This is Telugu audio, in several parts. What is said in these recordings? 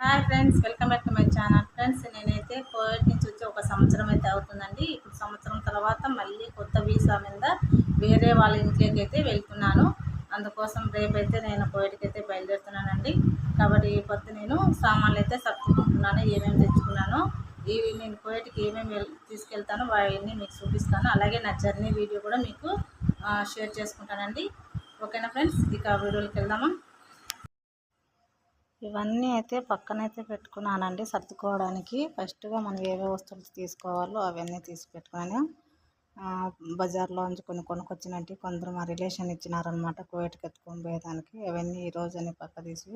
Hi friends welcome back to my channel. Friends నేనైతే కోవిడ్ నుంచి వచ్చి ఒక సంవత్సరం అయితే అవుతుందండి. ఇప్పుడు సంవత్సరం తర్వాత మళ్ళీ కొత్త వీసా మీద వేరే వాళ్ళ ఇంట్లోకి అయితే వెళ్తున్నాను. అందుకోసం రేపైతే నేను కోవిడ్కి అయితే బయలుదేరుతున్నానండి. కాబట్టి పొద్దు నేను సామాన్లు అయితే సర్దుకుంటున్నాను ఏమేమి తెచ్చుకున్నాను ఇవి నేను కోవిడ్కి ఏమేమి తీసుకెళ్తానో అవన్నీ మీకు చూపిస్తాను. అలాగే నా జర్నీ వీడియో కూడా మీకు షేర్ చేసుకుంటానండి. ఓకేనా ఫ్రెండ్స్? ఇక వీడియోకి వెళ్దామా? ఇవన్నీ అయితే పక్కనైతే పెట్టుకున్నానండి సర్దుకోవడానికి. ఫస్ట్గా మనం ఏవే వస్తువులు తీసుకోవాలో అవన్నీ తీసి పెట్టుకున్నాను. బజార్లో నుంచి కొన్ని కొనుక్కొచ్చినట్టు కొందరు మా రిలేషన్ ఇచ్చినారనమాట కోవిడ్కి ఎత్తుకొని పోయేదానికి. అవన్నీ ఈరోజు అని పక్క తీసి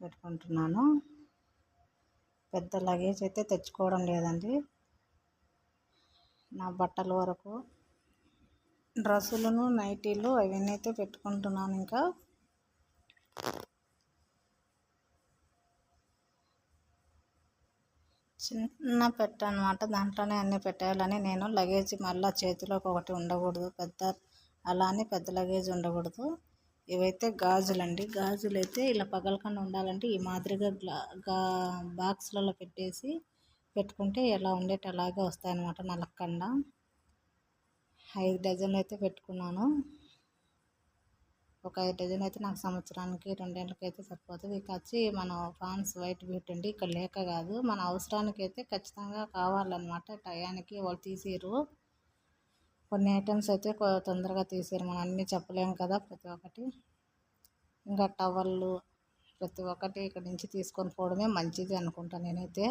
పెట్టుకుంటున్నాను. పెద్ద లగేజ్ అయితే తెచ్చుకోవడం లేదండి. నా బట్టల వరకు డ్రెస్సులను నైటీలు అవన్నీ అయితే పెట్టుకుంటున్నాను ఇంకా. చిన్న పెట్ట అనమాట దాంట్లోనే అన్నీ పెట్టేయాలని నేను లగేజ్ మళ్ళీ చేతిలోకి ఒకటి ఉండకూడదు. పెద్ద అలా అని పెద్ద లగేజ్ ఉండకూడదు. ఇవైతే గాజులండి. గాజులు అయితే ఇలా పగలకుండా ఉండాలంటే ఈ మాదిరిగా గా బాక్స్లలో పెట్టేసి పెట్టుకుంటే ఎలా ఉండేటి అలాగే వస్తాయన్నమాట నలక్కండా. ఐదు డజన్లు అయితే పెట్టుకున్నాను. ఒక ఐదు డజన్ అయితే నాకు సంవత్సరానికి రెండేళ్ళకి అయితే సరిపోతుంది. ఇక వచ్చి మన ఫాన్స్ వైట్ బ్యూటీ అండి. ఇక్కడ లేక కాదు. మన అవసరానికి అయితే ఖచ్చితంగా కావాలన్నమాట. టయానికి వాళ్ళు తీసిరు కొన్ని ఐటమ్స్ అయితే తొందరగా తీసారు మనం అన్నీ చెప్పలేము కదా ప్రతి ఒక్కటి. ఇంకా టవల్లు ప్రతి ఒక్కటి ఇక్కడ నుంచి తీసుకొని పోవడమే మంచిది అనుకుంటాను నేనైతే.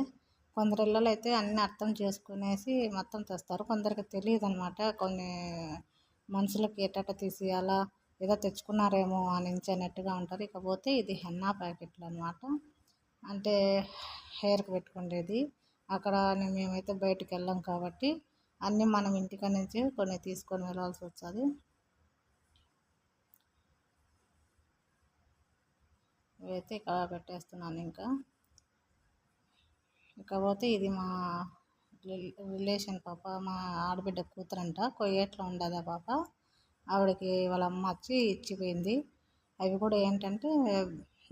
కొందరు ఇళ్ళలో అయితే అన్నీ అర్థం చేసుకునేసి మొత్తం తెస్తారు. కొందరికి తెలియదు అనమాట కొన్ని మనుషులకి ఎట్టట తీసేయాలా ఏదో తెచ్చుకున్నారేమో అని అన్నట్టుగా ఉంటారు. ఇకపోతే ఇది హెన్నా ప్యాకెట్లు అనమాట అంటే హెయిర్కి పెట్టుకునేది అక్కడ మేమైతే బయటకు వెళ్ళాం కాబట్టి అన్నీ మనం ఇంటికి నుంచి కొన్ని తీసుకొని వెళ్ళాల్సి వస్తుంది ఇవైతే ఇక్కడ పెట్టేస్తున్నాను ఇంకా. ఇకపోతే ఇది మా రిలేషన్ పాప మా ఆడబిడ్డ కూతురంట. కొయ్యేట్లో ఉండదా పాప? ఆవిడకి వాళ్ళ అమ్మ వచ్చి ఇచ్చిపోయింది. అవి కూడా ఏంటంటే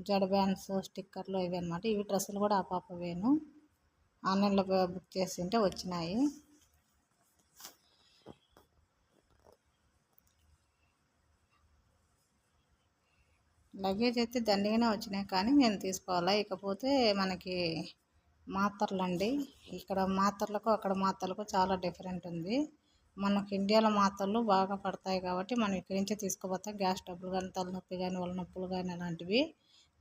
జడ బ్యాండ్స్ స్టిక్కర్లు ఇవి అనమాట ఇవి డ్రెస్సులు కూడా ఆ పాప వేను. ఆన్లైన్లో బుక్ చేసి ఉంటే వచ్చినాయి. లగేజ్ అయితే దండిగానే వచ్చినాయి కానీ నేను తీసుకోవాలా? ఇకపోతే మనకి మాత్రలు అండి ఇక్కడ మాత్రలకు అక్కడ మాత్రలకు చాలా డిఫరెంట్ ఉంది. మనకి ఇండియాలో మాత్రలు బాగా పడతాయి కాబట్టి మనం ఇక్కడి నుంచే తీసుకుపోతాం గ్యాస్ డబ్బులు కానీ తలనొప్పి కానీ వాళ్ళ నొప్పులు కానీ అలాంటివి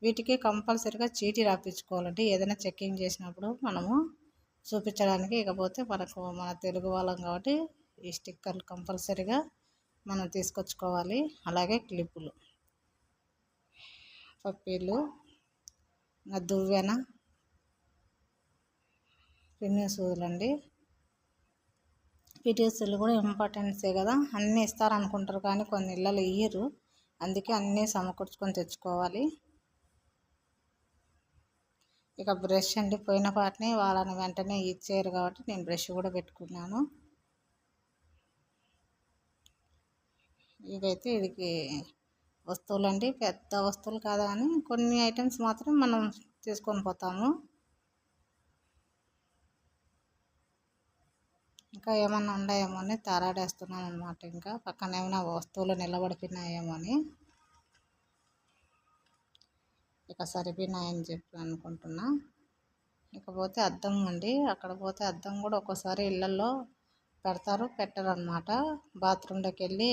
వీటికి కంపల్సరీగా చీటీ రాపించుకోవాలండి. ఏదైనా చెక్కింగ్ చేసినప్పుడు మనము చూపించడానికి ఇకపోతే మనకు మన తెలుగు వాళ్ళం కాబట్టి ఈ స్టిక్కర్లు కంపల్సరీగా మనం తీసుకొచ్చుకోవాలి. అలాగే క్లిప్పులు పప్పీలు దువ్వెన పిన్ని సూదులండి పీటీఎస్లు కూడా ఇంపార్టెన్సే కదా? అన్నీ ఇస్తారనుకుంటారు కానీ కొన్ని ఇళ్ళలు ఇయ్యరు. అందుకే అన్నీ సమకూర్చుకొని తెచ్చుకోవాలి. ఇక బ్రష్ అండి పోయిన పాటిని వాళ్ళని వెంటనే ఇచ్చేయరు కాబట్టి నేను బ్రష్ కూడా పెట్టుకున్నాను. ఇదైతే వీడికి వస్తువులు అండి పెద్ద వస్తువులు కాదా అని కొన్ని ఐటమ్స్ మాత్రం మనం తీసుకొని పోతాము. ఇంకా ఏమన్నా ఉన్నాయేమో అని తారాడేస్తున్నాను అనమాట ఇంకా. పక్కన ఏమైనా వస్తువులు నిలబడిపోయినాయేమో అని ఇక సరిపోయినాయని చెప్పి అనుకుంటున్నా. ఇకపోతే అద్దం అండి. అక్కడ పోతే అద్దం కూడా ఒక్కోసారి ఇళ్ళల్లో పెడతారు పెట్టరనమాట బాత్రూంలోకి వెళ్ళి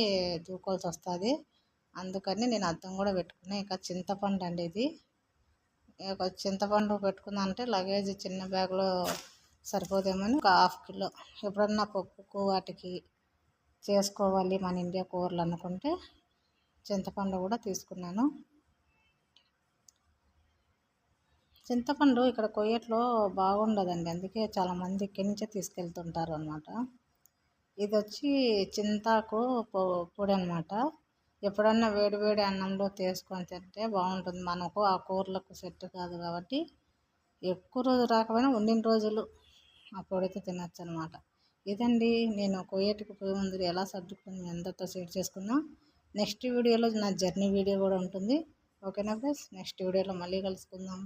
దూకోవాల్సి వస్తుంది. అందుకని నేను అద్దం కూడా పెట్టుకున్నా. ఇక చింతపండు అండి ఇది. చింతపండు పెట్టుకుందంటే లగేజ్ చిన్న బ్యాగ్లో సరిపోదేమని ఒక హాఫ్ కిలో. ఎప్పుడన్నా పప్పుకు వాటికి చేసుకోవాలి మన ఇండియా కూరలు అనుకుంటే చింతపండు కూడా తీసుకున్నాను. చింతపండు ఇక్కడ కొయ్యట్లో బాగుండదండి. అందుకే చాలామంది ఇక్కడి నుంచే తీసుకెళ్తుంటారు అనమాట ఇది వచ్చి చింతాకు పొడి అనమాట ఎప్పుడన్నా వేడి వేడి అన్నంలో తీసుకొని తింటే బాగుంటుంది. మనకు ఆ కూరలకు సెట్ కాదు కాబట్టి ఎక్కువ రోజు రాకపోయినా ఉండిన రోజులు అప్పుడైతే తినచ్చు అనమాట ఇదండి నేను కోయేటికి పోయే ముందు ఎలా సర్దుకుని ఎంతతో షేర్ చేసుకున్నా నెక్స్ట్ వీడియోలో నా జర్నీ వీడియో కూడా ఉంటుంది. ఓకేనా ఫ్రెండ్స్? నెక్స్ట్ వీడియోలో మళ్ళీ కలుసుకుందాం.